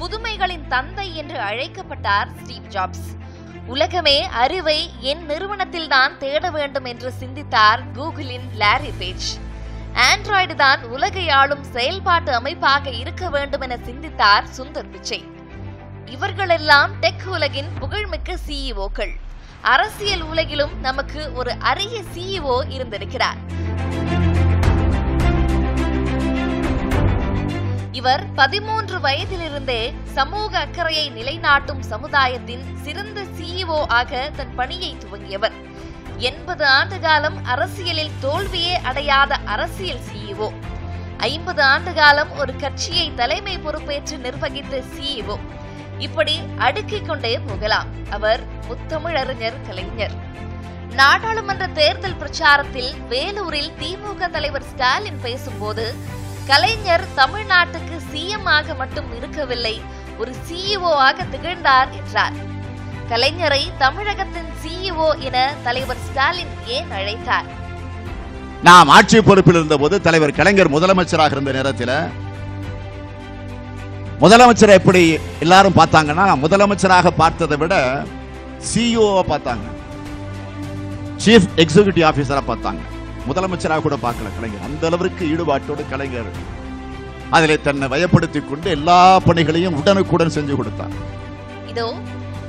புதுமைகளின் தந்தை என்று அழைக்கப்பட்டார் ஸ்டீவ் ஜாப்ஸ். உலகமே அறிவை என் நிறுவனத்தில் தான் தேட வேண்டும் என்று சிந்தித்தார் கூகுளின் லாரி பேஜ். ஆண்ட்ராய்டு தான் உலகை ஆளும் செயல்பாட்டு அமைப்பாக இருக்க வேண்டும் என சிந்தித்தார் சுந்தர் பிச்சை. இவர்களெல்லாம் டெக் உலகின் புகழ்மிக்க சிஇஓக்கள் அரசியல் உலகிலும் நமக்கு ஒரு அரிய சிஇஓ இருந்திருக்கிறார். இவர் பதிமூன்று வயதிலிருந்தே சமூக அக்கறையை நிலைநாட்டும் சமுதாயத்தின் சிறந்த சிஇஓ ஆக தன் பணியை துவங்கியவர். எண்பது ஆண்டு காலம் அரசியலில் தோல்வியே அடையாத அரசியல் சிஇஓ ஐம்பது ஆண்டு காலம் ஒரு கட்சியை தலைமை பொறுப்பேற்று நிர்வகித்த சிஇஓ இப்படி அடுக்கிக் கொண்டே போகலாம் அவர் முத்தமிழறிஞர் கலைஞர். நாடாளுமன்ற தேர்தல் பிரச்சாரத்தில் வேலூரில் திமுக தலைவர் ஸ்டாலின் பேசும்போது கலைஞர் தமிழ்நாட்டுக்கு சிஎம் ஆக மட்டும் இருக்கவில்லை ஒரு சிஇஓ ஆக திகழ்ந்தார் என்றார். கலைஞரை தமிழகத்தின் சிஇஓ என தலைவர் ஸ்டாலின் ஏன் அழைத்தார்? நாம் ஆட்சி பொறுப்பில் இருந்தபோது தலைவர் கலைஞர் முதலமைச்சராக இருந்த நேரத்தில் முதலமைச்சர் எப்படி எல்லாரும் பார்த்தாங்கன்னா முதலமைச்சராக பார்த்ததை விட சிஇஓ பார்த்தாங்க. சீஃப் எக்ஸிகியூட்டிவ் ஆபீசரா பார்த்தாங்க. முதலமைச்சராக கூட பார்க்கல கலைஞர். அந்த அளவிற்கு ஈடுபாட்டோடு கலைஞர் அதில் தன்னை வயப்படுத்திக் கொண்டு எல்லா பணிகளையும் உடனுக்குடன் செஞ்சு கொடுத்தார். இதோ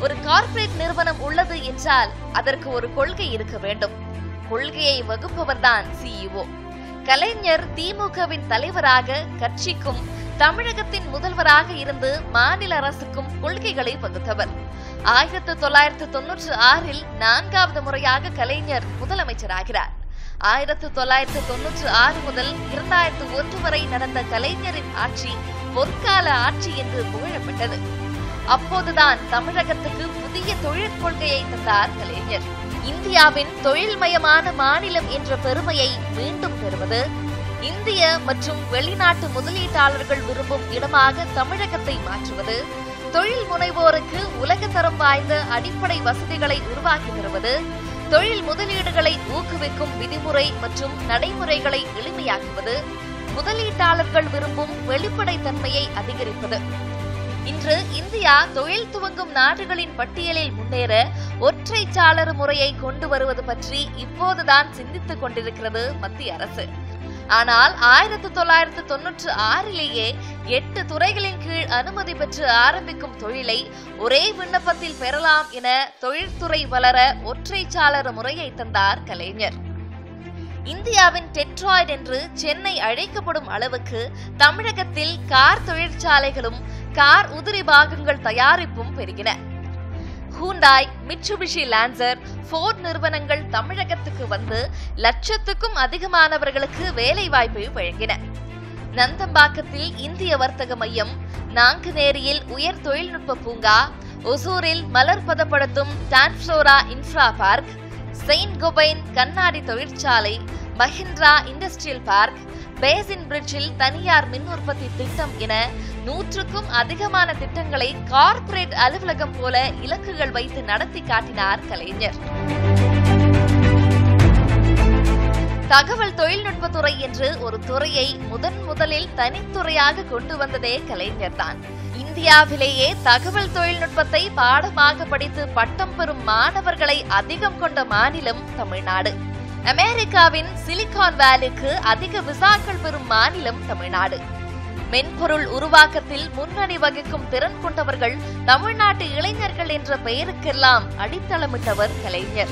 ஒரு கார்ப்பரேட் நிறுவனம் உள்ளது என்றால் அதற்கு ஒரு கொள்கை இருக்க வேண்டும். கொள்கையை வகுப்பவர்தான் சிஇஓ கலைஞர் திமுகவின் தலைவராக கட்சிக்கும் தமிழகத்தின் முதல்வராக இருந்து மாநில அரசுக்கும் கொள்கைகளை வகுத்தவர். ஆயிரத்து தொள்ளாயிரத்து தொன்னூற்று ஆறில் நான்காவது முறையாக கலைஞர் முதலமைச்சராகிறார். ஆயிரத்து தொள்ளாயிரத்து தொன்னூற்று ஆறு முதல் இரண்டாயிரத்து ஒன்று வரை நடந்த கலைஞரின் ஆட்சி பொற்கால ஆட்சி என்று புகழப்பட்டது. அப்போதுதான் தமிழகத்துக்கு புதிய தொழிற் கொள்கையை தந்தார் கலைஞர். இந்தியாவின் தொழில்மயமான மாநிலம் என்ற பெருமையை மீண்டும் பெறுவது இந்திய மற்றும் வெளிநாட்டு முதலீட்டாளர்கள் விரும்பும் இடமாக தமிழகத்தை மாற்றுவது தொழில் முனைவோருக்கு உலகத்தரம் வாய்ந்த அடிப்படை வசதிகளை உருவாக்கி தருவது தொழில் முதலீடுகளை ஊக்குவிக்கும் விதிமுறை மற்றும் நடைமுறைகளை எளிமையாக்குவது முதலீட்டாளர்கள் விரும்பும் வெளிப்படைத்தன்மையை அதிகரிப்பது. இன்று இந்தியா தொழில் துவங்கும் நாடுகளின் பட்டியலில் முன்னேற ஒற்றை சாளர முறையை கொண்டு வருவது பற்றி இப்போதுதான் சிந்தித்துக் கொண்டிருக்கிறது மத்திய அரசு. ஆனால் ஆயிரத்து தொள்ளாயிரத்து தொன்னூற்று ஆறிலேயே எட்டு துறைகளின் கீழ் அனுமதி பெற்று ஆரம்பிக்கும் தொழிலை ஒரே விண்ணப்பத்தில் பெறலாம் என தொழில்துறை வளர ஒற்றைச்சாளர முறையை தந்தார் கலைஞர். இந்தியாவின் டெட்ராய்ட் என்று சென்னை அழைக்கப்படும் அளவுக்கு தமிழகத்தில் கார் தொழிற்சாலைகளும் கார் உதிரி பாகங்கள் தயாரிப்பும் பெருகின. ஹூண்டாய் மிச்சுபிஷி லான்சர் ஃபோர்ட் நிறுவனங்கள் தமிழகத்துக்கு வந்து லட்சத்துக்கும் அதிகமானவர்களுக்கு வேலை வாய்ப்பை வழங்கின. நந்தம்பாக்கத்தில் இந்திய வர்த்தக மையம் நாங்குநேரியில் உயர் தொழில்நுட்ப பூங்கா ஒசூரில் மலர் பதப்படுத்தும் Tanflora infra park Saint Gobain கண்ணாடி தொழிற்சாலை மஹிந்திரா இண்டஸ்ட்ரியல் பார்க் பேசின் பிரிட்ஜில் தனியார் மின் உற்பத்தி திட்டம் என நூற்றுக்கும் அதிகமான திட்டங்களை கார்ப்பரேட் அலுவலகம் போல இலக்குகள் வைத்து நடத்தி காட்டினார் கலைஞர். தகவல் தொழில்நுட்பத்துறை என்று ஒரு துறையை முதன் முதலில் தனித்துறையாக கொண்டு வந்ததே கலைஞர்தான் இந்தியாவிலேயே தகவல் தொழில்நுட்பத்தை பாடமாக படித்து பட்டம் பெறும் மாணவர்களை அதிகம் கொண்ட மாநிலம் தமிழ்நாடு. அமெரிக்காவின் சிலிகான் வேலிக்கு அதிக விசாக்கள் பெறும் மாநிலம் தமிழ்நாடு. மென்பொருள் உருவாக்கத்தில் முன்னணி வகிக்கும் திறன் கொண்டவர்கள் தமிழ்நாட்டு இளைஞர்கள் என்ற பெயருக்கெல்லாம் அடித்தளமிட்டவர் கலைஞர்.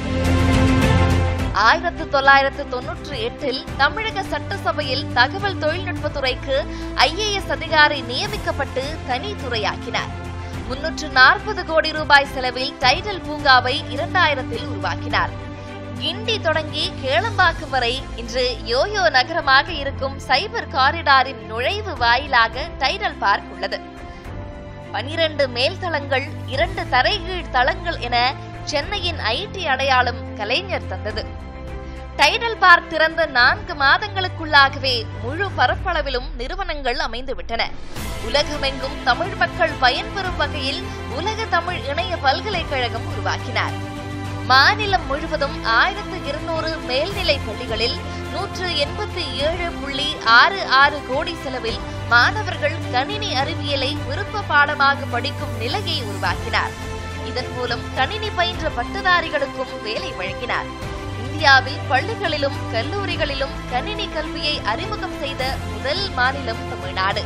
ஆயிரத்து தொள்ளாயிரத்து தொன்னூற்றி எட்டில் தமிழக சட்டசபையில் தகவல் தொழில்நுட்பத்துறைக்கு ஐஏஎஸ் அதிகாரி நியமிக்கப்பட்டு தனித்துறையாக்கினார். முன்னூற்று நாற்பது கோடி ரூபாய் செலவில் டைடல் பூங்காவை இரண்டாயிரத்தில் உருவாக்கினார். கிண்டி தொடங்கி கேளம்பாக்கம் வரை இன்று யோயோ நகரமாக இருக்கும் சைபர் காரிடாரின் நுழைவு வாயிலாக டைடல் பார்க் உள்ளது. பனிரண்டு மேல்தளங்கள் இரண்டு தரைகீழ் தளங்கள் என சென்னையின் ஐடி அடையாளம் கலைஞர் தந்தது. டைடல் பார்க் திறந்த நான்கு மாதங்களுக்குள்ளாகவே முழு பரப்பளவிலும் நிறுவனங்கள் அமைந்துவிட்டன. உலகமெங்கும் தமிழ் மக்கள் பயன்பெறும் வகையில் உலக தமிழ் இணைய பல்கலைக்கழகம் உருவாக்கினார். மாநிலம் முழுவதும் ஆயிரத்து இருநூறு மேல்நிலை பள்ளிகளில் நூற்று எண்பத்தி ஏழு புள்ளி ஆறு ஆறு கோடி செலவில் மாணவர்கள் கணினி அறிவியலை விருப்ப பாடமாக படிக்கும் நிலையை உருவாக்கினார். இதன் மூலம் கணினி பயின்ற பட்டதாரிகளுக்கும் வேலை வழங்கினார். இந்தியாவில் பள்ளிகளிலும் கல்லூரிகளிலும் கணினி கல்வியை அறிமுகம் செய்த முதல் மாநிலம் தமிழ்நாடு.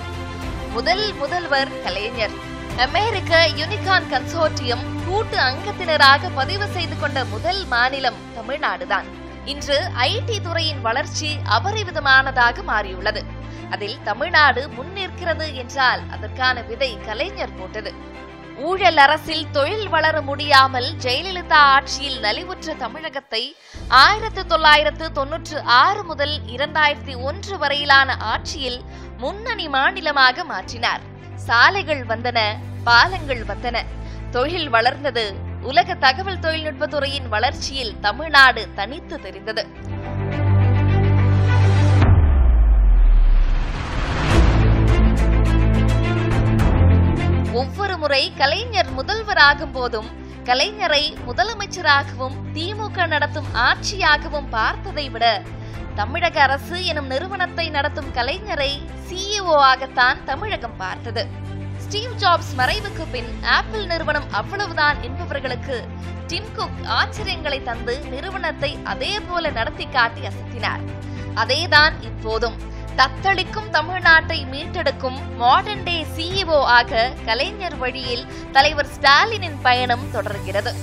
முதல் முதல்வர் கலைஞர். அமெரிக்க யூனிகான் கன்சோர்டியம் கூட்டு அங்கத்தினராக பதிவு செய்து கொண்ட முதல் மாநிலம் தமிழ்நாடுதான். இன்று ஐடி துறையின் வளர்ச்சி அபரிவிதமானதாக மாறியுள்ளது. அதில் தமிழ்நாடு முன்னிற்கிறது என்றால் அதற்கான விதை கலைஞர் போட்டது. ஊழல் அரசில் தொழில் வளர முடியாமல் ஜெயலலிதா ஆட்சியில் நலிவுற்ற தமிழகத்தை ஆயிரத்து தொள்ளாயிரத்து தொன்னூற்று ஆறு முதல் இரண்டாயிரத்தி ஒன்று வரையிலான ஆட்சியில் முன்னணி மாநிலமாக மாற்றினார். சாலைகள் வந்தன பாலங்கள் வந்தன. தொழில் வளர்ந்தது. உலக தகவல் தொழில்நுட்ப துறையின் வளர்ச்சியில் தமிழ்நாடு தனித்து தெரிந்தது. ஒவ்வொரு முறை கலைஞர் முதல்வராகும் போதும் கலைஞரை முதலமைச்சராகவும் திமுக நடத்தும் ஆட்சியாகவும் பார்த்ததை விட தமிழக அரசு எனும் நிறுவனத்தை நடத்தும் கலைஞரை சிஇஓ ஆகத்தான் தமிழகம் பார்த்தது. ஸ்டீவ் ஜாப்ஸ் மறைவுக்கு பின் ஆப்பிள் நிறுவனம் அவ்வளவுதான் என்பவர்களுக்கு டிம் குக் ஆச்சரியங்களை தந்து நிறுவனத்தை அதே போல நடத்தி காட்டி அசத்தினார். அதேதான் இப்போதும். தத்தளிக்கும் தமிழ்நாட்டை மீட்டெடுக்கும் மாடர்ன் டே சிஇஓ ஆக கலைஞர் வழியில் தலைவர் ஸ்டாலினின் பயணம் தொடர்கிறது.